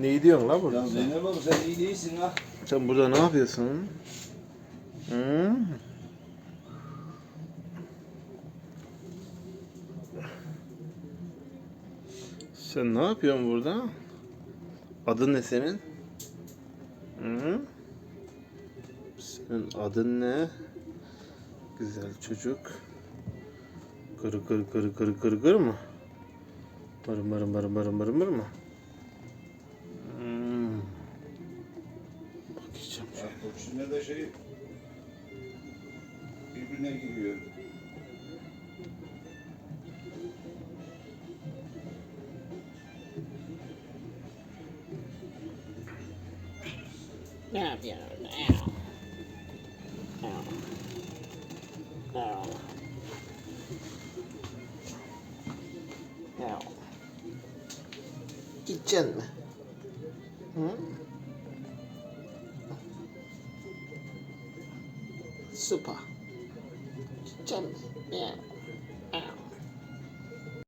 Ne diyorsun la burada? Ya Zeynep abi sen iyi değilsin ha. Sen burada ne yapıyorsun? Hı? Sen ne yapıyorsun burada? Adın ne senin? Hı? Senin adın ne? Güzel çocuk. Kırı kırı kırı kırı kırı kırı mı? Mırı mırı mırı mırı mırı mırı mı? Bu çizme de şey birbirine giriyor. Ne. Ow. Gideceksin mi? Hı? Süper. Gideceksin mi? Yeah.